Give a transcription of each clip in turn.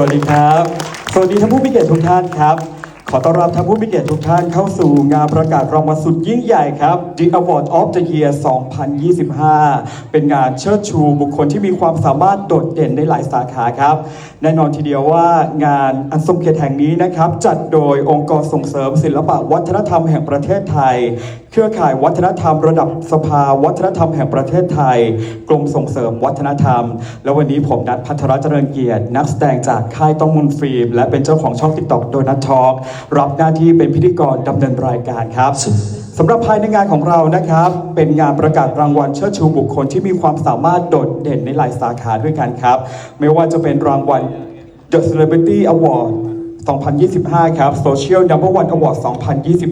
วัสดีครับ สวัสดีท่านผู้มีเกียรติทุกท่านครับ ขอต้อนรับท่านผู้มีเกียรติทุกท่านเข้าสู่งานประกาศรางวัลสุดยิ่งใหญ่ครับ The Award of the Year 2025 เป็นงานเชิดชูบุคคลที่มีความสามารถโดดเด่นในหลายสาขาครับ แน่นอนทีเดียวว่างานอันทรงเกียรติแห่งนี้นะครับ จัดโดยองค์กรส่งเสริมศิลปะวัฒนธรรมแห่งประเทศไทยเครือข่ายวัฒนธรรมระดับสภาวัฒนธรรมแห่งประเทศไทย กรมส่งเสริมวัฒนธรรม และวันนี้ผมนัทพัทรเจริญเกียรติ นักแสดงจากค่ายต้องมุนฟิล์ม และเป็นเจ้าของช่องติ๊กต็อกโดนัททอล์กรับหน้าที่เป็นพิธีกรดำเนินรายการครับสำหรับภายในงานของเรานะครับ เป็นงานประกาศรางวัลเชิดชูบุคคลที่มีความสามารถโดดเด่นในหลายสาขาด้วยกันครับ ไม่ว่าจะเป็นรางวัล The Celebrity Award 2025 ครับ Social Number One Award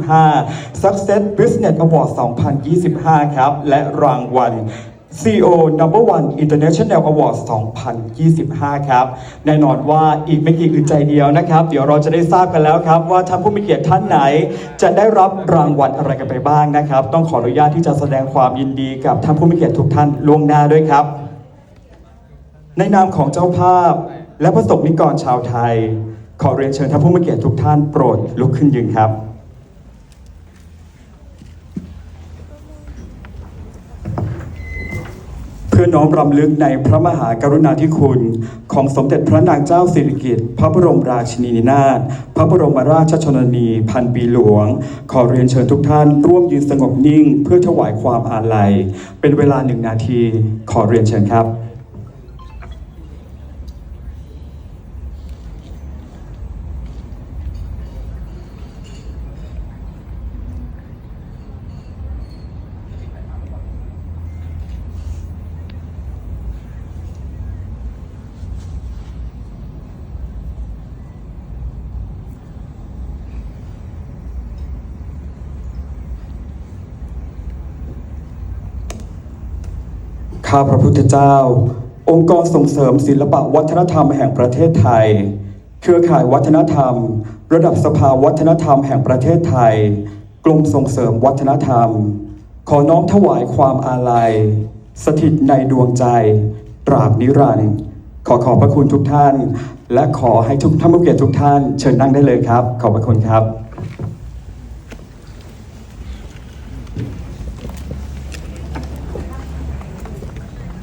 2025 Success Business Award 2025 ครับ และรางวัล CEO Number One International Award 2025 ครับ แน่นอนว่าอีกไม่กี่อึดใจเดียวนะครับ เดี๋ยวเราจะได้ทราบกันแล้วครับ ว่าท่านผู้มีเกียรติท่านไหน จะได้รับรางวัลอะไรกันไปบ้างนะครับ ต้องขออนุญาตที่จะแสดงความยินดีกับท่านผู้มีเกียรติทุกท่านล่วงหน้าด้วยครับ ในนามของเจ้าภาพและประสบนิกรชาวไทย ขอเรียนเชิญท่านผู้มีเกียรติทุกท่านโปรดลุกขึ้นยืนครับ เพื่อน้อมรำลึกในพระมหากรุณาธิคุณของสมเด็จพระนางเจ้าสิริกิติ์พระบรมราชินีนาถพระบรมราชชนนีพันปีหลวง ขอเรียนเชิญทุกท่านร่วมยืนสงบนิ่ง เพื่อถวายความอาลัย เป็นเวลาหนึ่งนาที ขอเรียนเชิญครับ ข้าพระพุทธเจ้า องค์กรส่งเสริมศิลปะวัฒนธรรมแห่งประเทศไทย เครือข่ายวัฒนธรรม ระดับสภาวัฒนธรรมแห่งประเทศไทย กรมส่งเสริมวัฒนธรรม ขอน้อมถวายความอาลัย สถิตในดวงใจ ตราบนิรันดร์ขอขอบพระคุณทุกท่าน และขอให้ทุกท่านผู้เกียรติทุกท่าน เชิญนั่งได้เลยครับ ขอบพระคุณครับ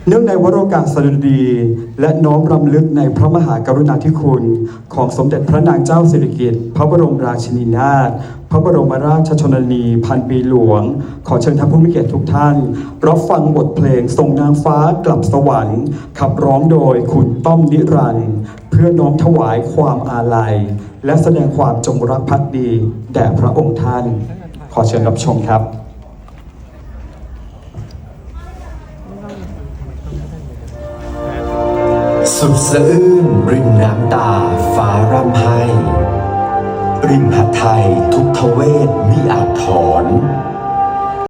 เนื่องในวโรกาสสดุดี และน้อมรำลึกในพระมหากรุณาธิคุณ ของสมเด็จพระนางเจ้าสิริกิติ์พระบรมราชินีนาถพระบรมราชชนนีพันปีหลวง ขอเชิญท่านผู้มีเกียรติทุกท่าน รับฟังบทเพลงส่งนางฟ้ากลับสวรรค์ ขับร้องโดยคุณต้อมนิรันด์เพื่อน้อมถวายความอาลัย และแสดงความจงรักภักดี แด่พระองค์ท่าน ขอเชิญรับชมครับ สุดสะอื้นริมน้ำตาฟ้าร่ำไห้ริมหัดไทยทุกทเวทมิอาจถอน